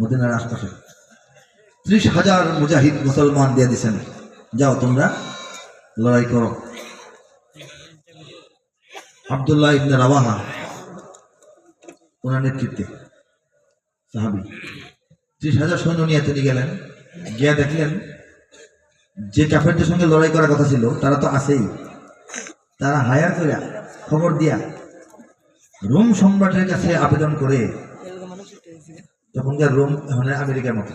মদিনার আশপাশে। ত্রিশ হাজার মুজাহিদ মুসলমান দিয়ে দিছেন। যাও তোমরা, লড়াই করো। আবদুল্লাহ ইবনে রাওয়াহা, ওনার নেতৃত্বে। সাহাবি। ত্রিশ হাজার সৈন্য নিয়ে তিনি গেলেন। গিয়া দেখলেন যে কাফেরদের সঙ্গে লড়াই করার কথা ছিল, তারা তো আছেই। তারা হায়ার করে খবর দিয়া রোম সম্রাটের কাছে আবেদন করে তখনকার রোম মানে আমেরিকার মতো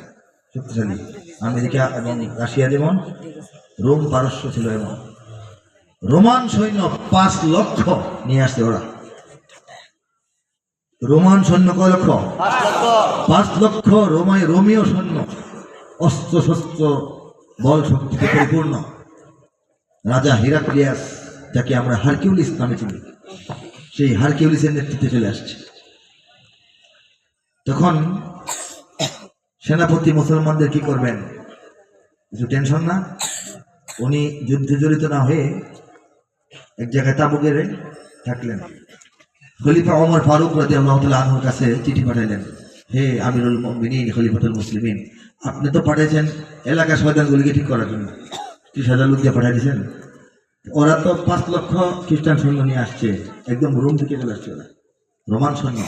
শক্তিশালী। আমেরিকা এবং রাশিয়া যেমন রোম পারস্য ছিল এমন। রোমান সৈন্য পাঁচ লক্ষ নিয়ে আসছে ওরা। রোমান সৈন্য কয় লক্ষ? পাঁচ লক্ষ। রোমায় রোমীয় সৈন্য। অস্ত্র শস্ত্র বল শক্তিতে পরিপূর্ণ। রাজা হিরাক্লিয়াস যাকে আমরা হারকিউলিস নামে চিনি সেই হারকিউলিসের নেতৃত্বে চলে আসছে। তখন সেনাপতি মুসলমানদের কি করবেন? কিছু টেনশন না? উনি যুদ্ধে জড়িত না হয়ে এক জায়গায় তাবু গেড়ে থাকলেন। খলিফা ওমর ফারুক রাজি আল্লাহ কাছে চিঠি পাঠাইলেন, হে আমিরুল মিনীন খলিফাতুল মুসলিমিন, আপনি তো পাঠিয়েছেন এলাকার শয়তানগুলিকে ঠিক করার জন্য। ত্রিশ হাজার লোক দিয়ে পাঠিয়ে দিয়েছেন ওরা তো পাঁচ লক্ষ খ্রিস্টান সৈন্য নিয়ে আসছে, একদম রোম থেকে চলে আসছে ওরা। রোমান সৈন্য।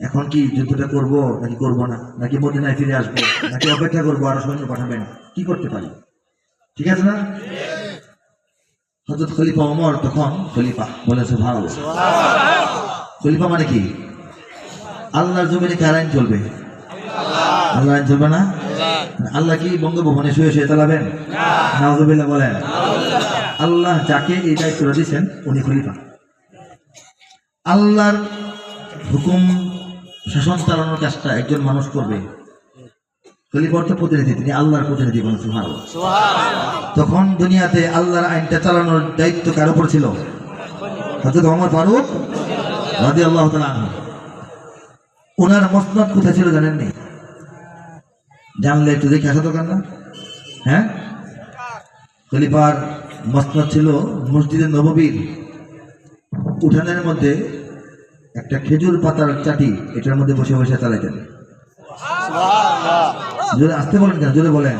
এখন কি যুদ্ধটা করব নাকি করব না? নাকি মদিনায় ফিরে আসব? নাকি অপেক্ষা করব আরও সৈন্য পাঠাবেন? কি করতে পারি? ঠিক আছে না? হজরত খলিফা ওমর তখন খলিফা বলেছে ভালো খলিফা মানে কি? আল্লাহর জমিনে কার আইন চলবে? আল্লাহ আইন চলবে না? আল্লাহ কি বঙ্গভবনে শুয়ে শুয়ে চালাবেন? নাজুবিল্লাহ বলেন। আল্লাহ যাকে এই দায়িত্বটা দিচ্ছেন উনি খলিফা। আল্লাহর হুকুম শাসন চালানোর কাজটা একজন মানুষ করবে। খলিফা অর্থ প্রতিনিধি তিনি আল্লাহর প্রতিনিধি বলেন সুবহানাল্লাহ। তখন দুনিয়াতে আল্লাহর আইনটা চালানোর দায়িত্ব কার উপর ছিল? হজরত ওমর ফারুক রাজি আল্লাহ ওনার মসনদ কোথায় ছিল জানেননি জানলে একটু দেখে আসা দোকান না? হ্যাঁ? খলিফার মসনদ ছিল মসজিদের নববীর। উঠানের মধ্যে একটা খেজুর পাতার চাটি এটার মধ্যে বসে বসে চালাইতেন। জোরে আসতে বলেন কেন? জোরে বলেন।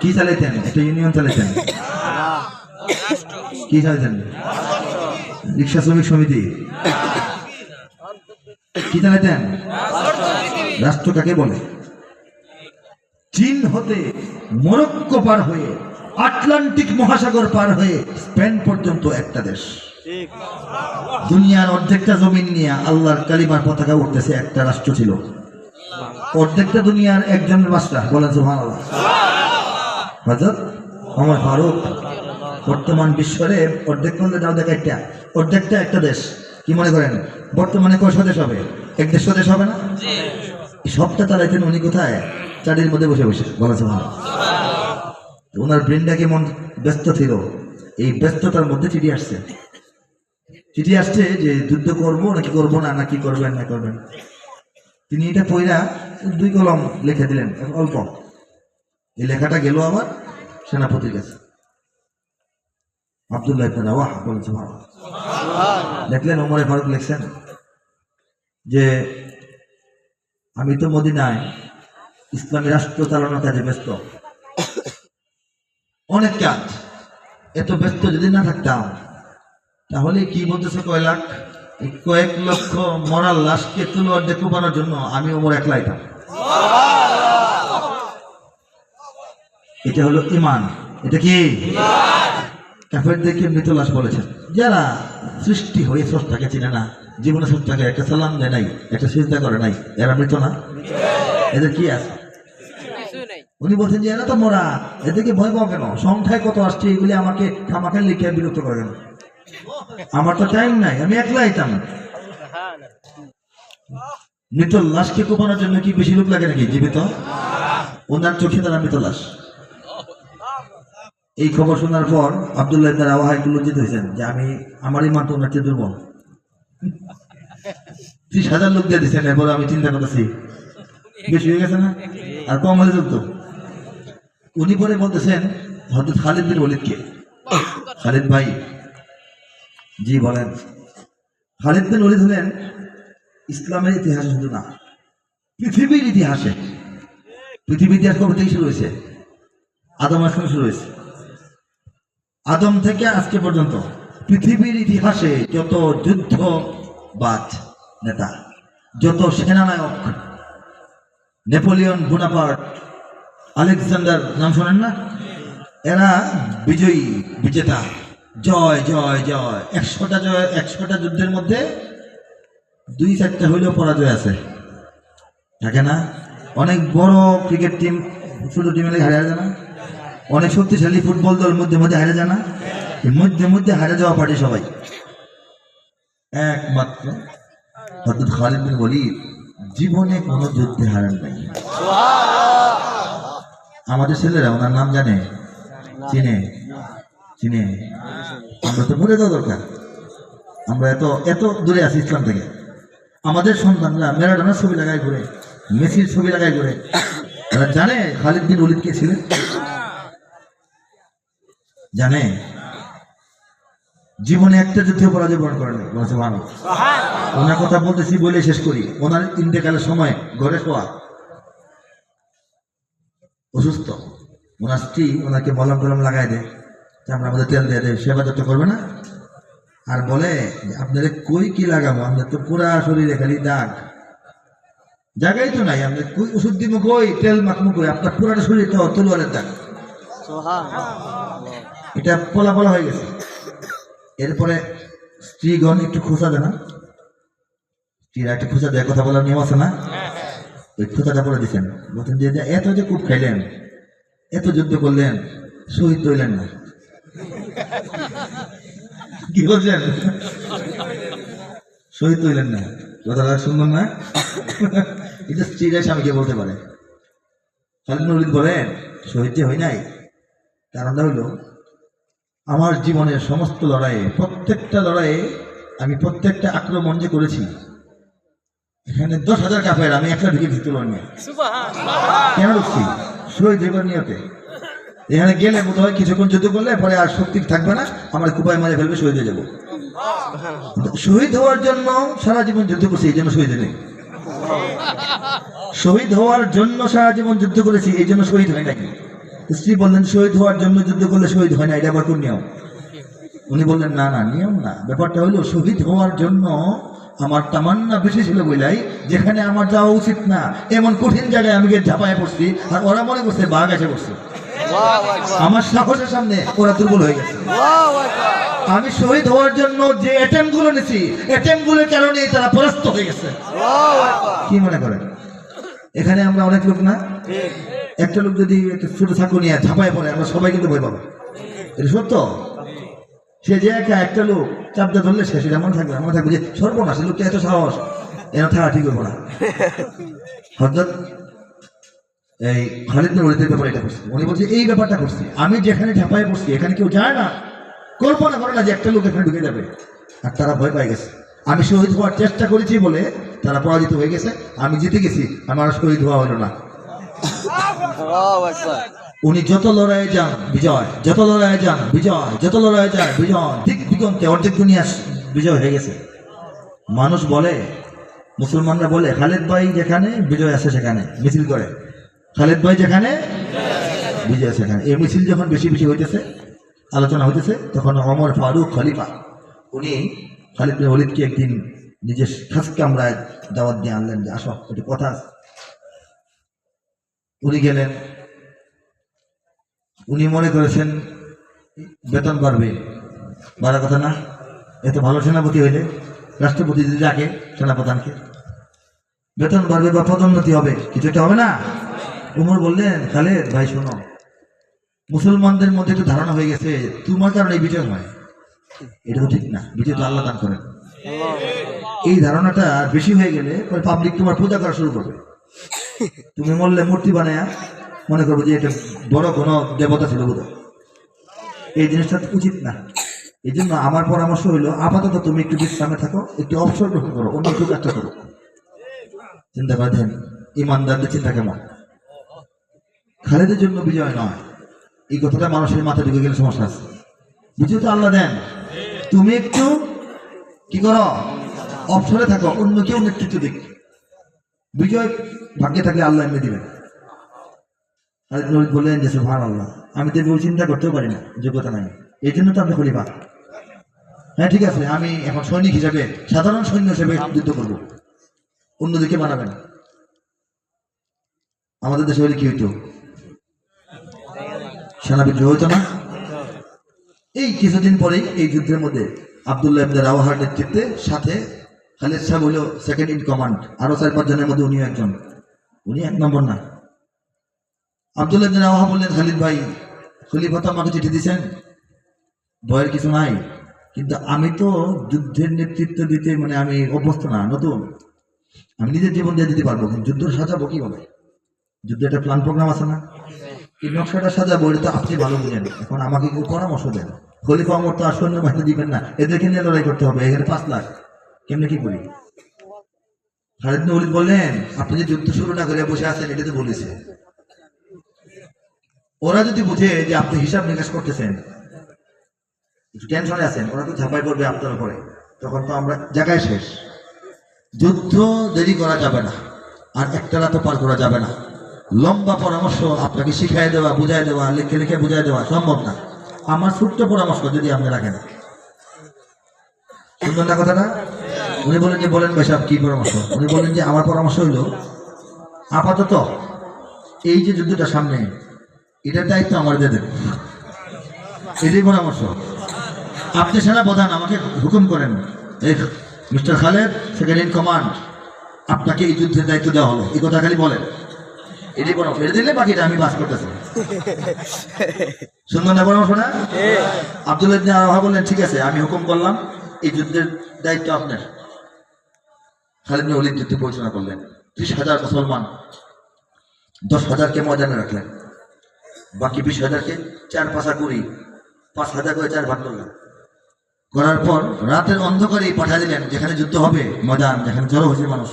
কি চালাইতেন? একটা ইউনিয়ন চালাইতেন। কি চালাইতেন? রিক্সা শ্রমিক সমিতি। কি চালাইতেন? রাষ্ট্র কাকে বলে? চীন হতে মরক্কো পার হয়ে আটলান্টিক মহাসাগর পার হয়ে স্পেন পর্যন্ত একটা দেশ। দুনিয়ার অর্ধেকটা জমিন নিয়ে আল্লাহর কালিমার পতাকা উঠতেছে একটা রাষ্ট্র ছিল। অর্ধেকটা দুনিয়ার একজনের বাসটা বলেন সুহান আল্লাহ হজরত আমার ফারুক বর্তমান বিশ্বরে অর্ধেক মধ্যে দাও দেখা একটা অর্ধেকটা একটা দেশ কি মনে করেন? বর্তমানে কয় স্বদেশ হবে? এক দেশ স্বদেশ হবে না? সবটা চালাইতেন উনি কোথায়? চারির মধ্যে বসে বসে বলেছে ভালো ওনার ব্রেনটা কেমন ব্যস্ত ছিল? এই ব্যস্ততার মধ্যে চিঠি আসছে। চিঠি আসছে যে যুদ্ধ করব নাকি করব না নাকি করবেন না করবেন। তিনি এটা পইরা দুই কলম লিখে দিলেন অল্প। এই লেখাটা গেল আমার সেনাপতির কাছে। আবদুল্লাহ ইবনে রাওয়াহ বলেছে ভালো দেখলেন ওমরে ফারুক লিখছেন যে আমি তো মদিনায় ইসলামী রাষ্ট্র চালানোর কাজে ব্যস্ত। অনেক কাজ। এত ব্যস্ত যদি না থাকতাম তাহলে কি বলতেছে কয় লাখ? কয়েক লক্ষ মরার লাশকে তুলোয়ার দিয়ে কোপানোর জন্য আমি ওমর একলাইতাম এটা হলো ইমান এটা কি? কাফেরদেরকে মৃত লাশ বলেছেন। যারা সৃষ্টি হয়ে স্রষ্টাকে চিনে না, জীবনে স্রষ্টাকে একটা সালাম দেয় নাই, একটা চিন্তা করে নাই, এরা মৃত না? এদের কি আছে? উনি বলছেন যে এরা তো মরা, এদেরকে ভয় পাও কেন? সংখ্যায় কত আসছে, এগুলি আমাকে খামাখা লিখে বিরক্ত করে কেন? আমার তো টাইম নাই, আমি একলা আইতাম। মৃত লাশকে কোপানোর জন্য কি বেশি লোক লাগে নাকি জীবিত? ওনার চোখে তারা মৃত লাশ। এই খবর শোনার পর আবদুল্লাহ তার আবহাওয়া একটু লজ্জিত হয়েছেন যে আমি আমারই মা তো ওনার চেয়ে দুর্বল। ত্রিশ হাজার লোক দিয়ে দিচ্ছেন এরপর আমি চিন্তা করতেছি, বেশি হয়ে গেছে না? আর কম হয়ে যেত উনি পরে বলতেছেন হজরত খালিদ বিন ওলিদকে খালিদ ভাই জি, বলেন। খালিদ বিন ওলিদ হলেন ইসলামের ইতিহাস শুধু না, পৃথিবীর ইতিহাসে। পৃথিবীর ইতিহাস কবে থেকে শুরু হয়েছে? আদম আসলে শুরু হয়েছে? আদম থেকে আজকে পর্যন্ত পৃথিবীর ইতিহাসে যত যুদ্ধবাজ নেতা, যত সেনানায়ক, নেপোলিয়ন বোনাপার্ট, আলেকজান্ডার, নাম শোনেন না? এরা বিজয়ী, বিজেতা। জয় জয় জয়। একশোটা জয়, একশোটা যুদ্ধের মধ্যে দুই চারটা হইলেও পরাজয় আছে। থাকে না? অনেক বড় ক্রিকেট টিম ছোট লেগে হারিয়ে যায় না? অনেক শক্তিশালী ফুটবল দল মধ্যে মধ্যে হারিয়ে যায় না? মধ্যে মধ্যে হারিয়ে যাওয়া পার্টি সবাই। একমাত্র হজরত খালিদ ওয়ালিদ। জীবনে কোনো যুদ্ধে হারান নাই। আমাদের ছেলেরা, ওনার নাম জানে? চিনে? চিনে? আমরা তো ভুলে দেওয়া দরকার। আমরা এত এত দূরে আছি ইসলাম থেকে। আমাদের সন্তানরা ম্যারাডোনার ছবি লাগায় ঘুরে, মেসির ছবি লাগায় ঘুরে। তারা জানে খালিদ বিন ওলিদ কে ছিলেন? জানে? জীবনে একটা যুদ্ধে পরাজয় বরণ করেন বলছে ভালো ওনার কথা বলতেছি বলে শেষ করি। ওনার ইন্তেকালের সময় ঘরে শোয়া। অসুস্থ। ওনার স্ত্রী ওনাকে মলম টলম লাগাই দেয়। আমরা আমাদের তেল দিয়ে দেয় সেবা যত্ন করবে না? আর বলে যে আপনাদের কই কি লাগাবো? আপনার তো পুরা শরীরে খালি দাগ। জায়গাই তো নাই আপনার কই ওষুধ দিব কই? তেল মাখমু কই? আপনার পুরাটা শরীরে তো তলোয়ারের দাগ। এটা পলা পলা হয়ে গেছে। এরপরে স্ত্রীগণ একটু খোঁচা দেয় না? স্ত্রীরা একটু খোঁচা দেয় কথা বলার নিয়ম আছে না? ওই খোঁচাটা করে দিচ্ছেন বলছেন যে যে এত যে কূপ খাইলেন এত যুদ্ধ করলেন শহীদ হইলেন না। কি বলছেন শহীদ হইলেন না। কথাটা সুন্দর না। এটা স্ত্রীরা স্বামীকে বলতে পারে। খালিদ নবীন বলেন শহীদ যে হই নাই কারণটা হইল আমার জীবনের সমস্ত লড়াইয়ে প্রত্যেকটা লড়াইয়ে আমি প্রত্যেকটা আক্রমণ যে করেছি এখানে দশ হাজার কাপের আমি একটা ঢুকে ভিতর নিয়ে কেন ঢুকছি? শহীদ হইবার নিয়তে। এখানে গেলে বোধ হয় কিছুক্ষণ যুদ্ধ করলে পরে আর শক্তি থাকবে না, আমার কুপায় মারে ফেলবে, শহীদ হয়ে যাব। শহীদ হওয়ার জন্য সারা জীবন যুদ্ধ করছি, এই জন্য শহীদ নেই শহীদ হওয়ার জন্য সারা জীবন যুদ্ধ করেছি, এই জন্য শহীদ হয় নাকি স্ত্রী বললেন, শহীদ হওয়ার জন্য যুদ্ধ করলে শহীদ হয় না, এটা আবার কোন নিয়ম? উনি বললেন, না না, নিয়ম না। ব্যাপারটা হলো, শহীদ হওয়ার জন্য আমার তামান্না বেশি ছিল বলাই যেখানে আমার যাওয়া উচিত না। এমন কঠিন জায়গায় আমি গিয়ে ঝাঁপায় পড়ছি, আর ওরা মনে করছে বাঘ এসে পড়ছে। আমার সাহসের সামনে ওরা দুর্বল হয়ে গেছে। আমি শহীদ হওয়ার জন্য যে অ্যাটেম্পগুলো নিছি অ্যাটেম্পগুলোর কারণে তারা পরাস্ত হয়ে গেছে। কি মনে করেন? এখানে আমরা অনেক লোক না? একটা লোক যদি একটা ছোট ছাকু নিয়ে ঝাঁপায় পড়ে আমরা সবাই কিন্তু ভয় পাবো। এটা সত্য? সে যে একা একটা লোক চাপটা ধরলে সে সেটা মনে থাকবে মনে থাকবে যে সর্বনাশ লোকটা এত সাহস এরা থাকা ঠিক হব না। হজরত এই খালিদ বিন ওয়ালিদের ব্যাপারে এটা করছে। উনি বলছে, এই ব্যাপারটা করছে। আমি যেখানে ঝাঁপায় পড়ছি, এখানে কেউ যায় না। কল্পনা করে না যে একটা লোক এখানে ঢুকে যাবে। আর তারা ভয় পাই গেছে। আমি শহীদ হওয়ার চেষ্টা করেছি বলে তারা পরাজিত হয়ে গেছে। আমি জিতে গেছি, আমার শহীদ হওয়া হলো না। উনি যত লড়াইয়ে যান, বিজয়। যত লড়াইয়ে যান, বিজয়। যত লড়াইয়ে যান, বিজয়। ঠিক দিগন্তে অর্ধেক দুনিয়া বিজয় হয়ে গেছে। মানুষ বলে, মুসলমানরা বলে, খালেদ ভাই যেখানে, বিজয় আছে সেখানে। মিছিল করে। খালেদ ভাই যেখানে, বিজয় সেখানে। এই মিছিল যখন বেশি বেশি হইতেছে, আলোচনা হইতেছে, তখন অমর ফারুক খলিফা, উনি খালিদ বিন ওলিদকে একদিন নিজের খাস কামরায় দাওয়াত দিয়ে আনলেন যে, আসো, একটু কথা। উনি গেলেন। উনি মনে করেছেন, বেতন বাড়বে। বাড়ার কথা না, এত ভালো সেনাপতি হইলে, রাষ্ট্রপতি যদি ডাকে সেনাপ্রধানকে। বেতন বাড়বে বা পদোন্নতি হবে, কিছু একটা হবে না। উমর বললেন, খালেদ, ভাই, শোনো। মুসলমানদের মধ্যে একটু ধারণা হয়ে গেছে, তোমার কারণে বিজয় হয়। এটা ঠিক না, বিজয় তো আল্লাহ দান করেন। এই ধারণাটা বেশি হয়ে গেলে পাবলিক তোমার পূজা করা শুরু করবে। তুমি মরলে মূর্তি বানায়া মনে করব যে এটা বড় কোনো দেবতা ছিল বোধ এই জিনিসটা উচিত না। এই জন্য আমার পরামর্শ হইল, আপাতত তুমি একটু বিশ্রামে থাকো, একটু অবসর গ্রহণ করো, অন্য একটু কাজটা করো। চিন্তা করে দেন ইমানদারদের চিন্তা কেমন? খালেদের জন্য বিজয় নয়। এই কথাটা মানুষের মাথায় ঢুকে গেলে সমস্যা আছে। বিজয় তো আল্লাহ দেন। তুমি একটু কি করো? অবসরে থাকো, অন্য কেউ নেতৃত্ব দিক। বিজয় ভাগ্যে থাকলে আল্লাহ এমনি দিবেন। বললেন যে সুহান আল্লাহ আমি তো এগুলো চিন্তা করতেও পারি না, যোগ্যতা নাই। এই জন্য তো আপনি খলিফা। হ্যাঁ ঠিক আছে, আমি এখন সৈনিক হিসাবে, সাধারণ সৈন্য হিসেবে যুদ্ধ করব। অন্যদিকে বানাবেন। আমাদের দেশে হলে কি হইতো? সেনা বিদ্রোহ হইতো না। এই কিছুদিন পরেই এই যুদ্ধের মধ্যে আবদুল্লাহ ইবনে রাওয়াহার নেতৃত্বে সাথে খালিদ সাহেব হলো সেকেন্ড ইন কমান্ড আরও চার পাঁচ জনের মধ্যে উনিও একজন। উনি এক নম্বর না। আবদুল্লাহ রাওয়াহা বললেন, খালিদ ভাই, খলিফা আমাকে চিঠি দিয়েছেন ভয়ের কিছু নাই। কিন্তু আমি তো যুদ্ধের নেতৃত্ব দিতে মানে আমি অভ্যস্ত না, নতুন। আমি নিজের জীবন দিয়ে দিতে পারব, কিন্তু যুদ্ধ সাজাবো কীভাবে? যুদ্ধের একটা প্ল্যান প্রোগ্রাম আছে না? এই নকশাটা সাজাবো তো আপনি ভালো বুঝেন। এখন আমাকে কেউ পরামর্শ দেন। খলিফা আমার তো আর সৈন্য বাহিনী দিবেন না, এদেরকে নিয়ে লড়াই করতে হবে, এখানে পাঁচ লাখ। কেমনে কি করি? খালিদ নবী বললেন, আপনি যে যুদ্ধ শুরু না করে বসে আছেন, এটা তো বলেছে। ওরা যদি বুঝে যে আপনি হিসাব নিকাশ করতেছেন, একটু টেনশনে আছেন, ওরা তো ঝাঁপাই পড়বে আপনার উপরে। তখন তো আমরা জায়গায় শেষ। যুদ্ধ দেরি করা যাবে না, আর একটা রাতও পার করা যাবে না। লম্বা পরামর্শ আপনাকে শিখাই দেওয়া বুঝাই দেওয়া, লিখে লিখে বুঝাই দেওয়া সম্ভব না। আমার ছোট্ট পরামর্শ যদি আপনি রাখেন। সুন্দর না কথাটা? উনি বলেন যে, বলেন ভাই কি পরামর্শ? উনি বলেন যে, আমার পরামর্শ হইল, আপাতত এই যে যুদ্ধটা সামনে, এটার দায়িত্ব আমার দিয়ে দেবে এটাই পরামর্শ। আপনি সেনা প্রধান, আমাকে হুকুম করেন। এই mister Khaled, second in command, আপনাকে এই যুদ্ধের দায়িত্ব দেওয়া হলো এই কথা খালি বলেন। পরামর্শ এটা দিলে বাকিটা আমি বাস করতেছি। সুন্দর না পরামর্শ না আব্দুল ইবনে আরহা বললেন ঠিক আছে আমি হুকুম করলাম এই যুদ্ধের দায়িত্ব আপনার। খালিদ ওয়ালিদ যুদ্ধে পরিচালনা করলেন। ত্রিশ হাজার মুসলমান দশ হাজারকে ময়দানে রাখলেন। বাকি বিশ হাজারকে চার পাশা করি পাঁচ হাজার করে চার ভাগ করলেন। করার পর রাতের অন্ধকারেই পাঠা দিলেন যেখানে যুদ্ধ হবে ময়দান যেখানে জড়ো হয়েছে মানুষ।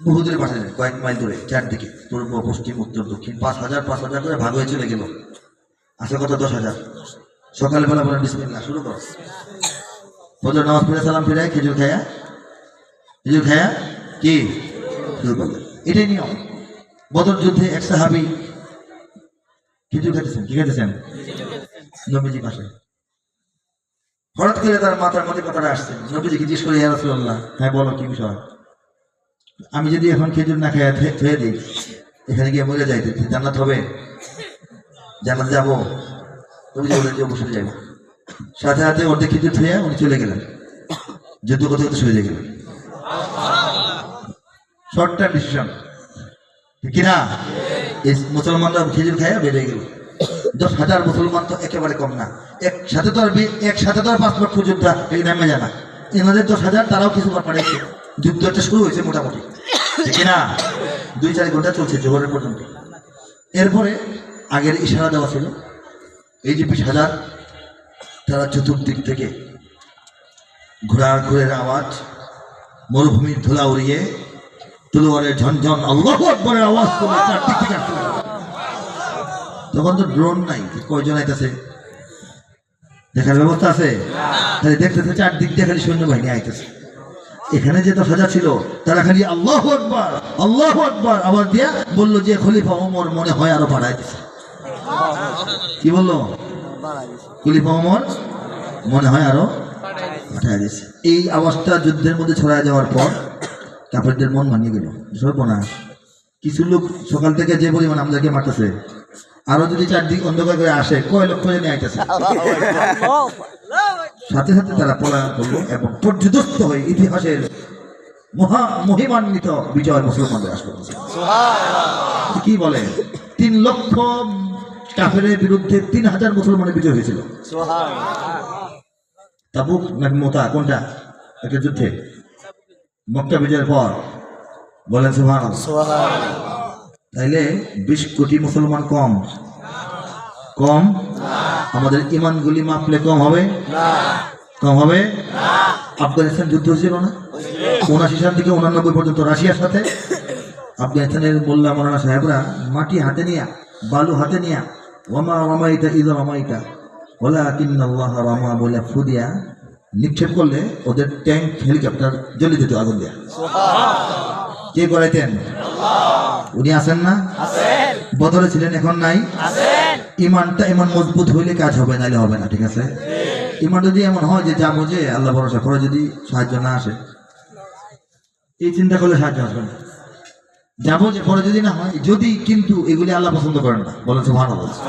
বহু দূরে পাঠালেন কয়েক মাইল দূরে, চারদিকে, পূর্ব, পশ্চিম, উত্তর, দক্ষিণ, পাঁচ হাজার পাঁচ হাজার করে ভাগ হয়ে চলে গেল আসল কথা দশ হাজার। সকালবেলা বলেন বিসমিল্লাহ, শুরু করো। ফজর নামাজ পড়ে সালাম ফিরায়, খেজুর খায়া? খেজুর খায়া? কি? শুরু করলেন এটাই নিয়ম। বদর যুদ্ধে এক সাহাবি খেজুর খাইতেছেন কি খাইতেছেন নবীজি পাশে। হঠাৎ করে তার মাথার মধ্যে কথাটা আসছে। নবীজিকে জিজ্ঞেস করে, ইয়া রাসূলুল্লাহ? হ্যাঁ বলো, কি বিষয়? আমি যদি এখন খেজুর না খাইয়া থুয়ে দিই, এখানে গিয়ে মরে যাইতে জান্নাত হবে? জান্নাত যাব? বললেন যে অবশ্যই যাব সাথে সাথে অর্ধেক খেজুর থুয়ে উনি চলে গেলেন। যুদ্ধ করতে করতে শুয়ে গেলেন। শর্ট টাইম ডিসিশন কিনা? এই মুসলমানরা খেজুর খাইয়া বেড়ে গেল। দশ হাজার মুসলমান তো একেবারে কম না। একসাথে তো আর একসাথে তো আর লক্ষ যোদ্ধা এই নামে জানা এনাদের দশ হাজার, তারাও কিছু যুদ্ধটা শুরু হয়েছে মোটামুটি। না, দুই চার ঘণ্টা চলছে জোহরের পর্যন্ত এরপরে আগের ইশারা দেওয়া ছিল, এই যে বিশ হাজার, তারা চতুর্দিক থেকে ঘোড়ার ঘুরের আওয়াজ, মরুভূমির ধুলা উড়িয়ে তলোয়ারের ঝনঝন, আল্লাহ আকবরের আওয়াজ। তখন তো ড্রোন নাই কয়জন আইতাছে? দেখার ব্যবস্থা আছে? খালি দেখতেছে চারদিক দিয়ে সৈন্যবাহিনী আইতেছে। এখানে যে দশ হাজার ছিল, তারা খালি আল্লাহ আকবর আল্লাহ আকবর আবার দিয়া বলল যে খলিফা ওমর মনে হয় আরও বাড়াইতেছে কি বলল? খলিফা ওমর মনে হয় আরও পাঠায় দিয়েছে এই আওয়াজটা যুদ্ধের মধ্যে ছড়ায় যাওয়ার পর কাপড়দের মন ভাঙিয়ে গেল। সর্বনাশ। কিছু লোক সকাল থেকে যে পরিমাণ আমাদেরকে মারতেছে, আরও যদি চারদিক অন্ধকার করে আসে, কয় লক্ষ জনে আইতেছে। সাথে সাথে তারা পলায়ন করল এবং পর্যদস্ত হয়ে ইতিহাসের মহা মহিমান্বিত বিজয় মুসলমানদের আসলো কি বলে? তিন লক্ষ কাফের বিরুদ্ধে তিন হাজার মুসলমানের বিজয় হয়েছিল। তাবুক নাকি মোতা কোনটা? একটা যুদ্ধে। মক্কা বিজয়ের পর। বলেন সুহান তাইলে বিশ কোটি মুসলমান কম। কম? আমাদের ইমানগুলি মাপলে কম হবে? কম হবে? আফগানিস্তান যুদ্ধ ছিল না? উনাশি সাল থেকে উনানব্বই পর্যন্ত রাশিয়ার সাথে। আফগানিস্তানের মোল্লা মৌলানা সাহেবরা মাটি হাতে নিয়া বালু হাতে নিয়া ওমা রমাইতা ঈদ রমাইতা বলে কিন্নাল্লাহ রমা বলে ফুদিয়া নিক্ষেপ করলে ওদের ট্যাঙ্ক হেলিকপ্টার জ্বলে যেত আগুন দেয়া। কে করাইতেন? উনি আসেন না? বদলে ছিলেন এখন নাই? ইমানটা এমন মজবুত হইলে কাজ হবে নাহলে হবে না ঠিক আছে? ইমান যদি এমন হয় যে যাব যে আল্লাহ ভরসা করে যদি সাহায্য না আসে। এই চিন্তা করলে সাহায্য আসবে না। যাব যে পরে যদি না হয় যদি কিন্তু এগুলি আল্লাহ পছন্দ করেন না বলেন ভালো বলছে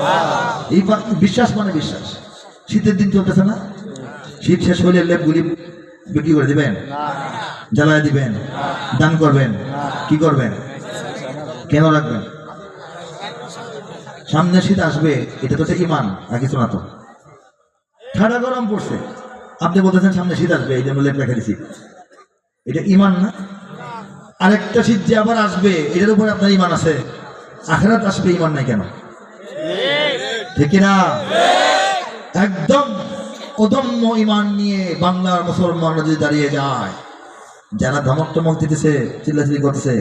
এই বিশ্বাস মানে বিশ্বাস। শীতের দিন চলতেছে না? শীত শেষ হলে লেপগুলি বিক্রি করে দিবেন? জ্বালায় দিবেন? দান করবেন? কি করবেন? কেন রাখবেন? সামনে শীত আসবে, এটা তো হচ্ছে ইমান আর কিছু না তো? ঠান্ডা গরম পড়ছে। আপনি বলতেছেন সামনে শীত আসবে, এই জন্য লেপ রেখে এটা ইমান না? আরেকটা শীত যে আবার আসবে, এটার উপরে আপনার ইমান আছে। আখেরাত আসবে ইমান নাই কেন? ঠিক না একদম অদম্য ইমান নিয়ে বাংলার মুসলমানরা যদি দাঁড়িয়ে যায়, যারা ধমক টমক দিতেছে, চিল্লাচিল্লি করতেছে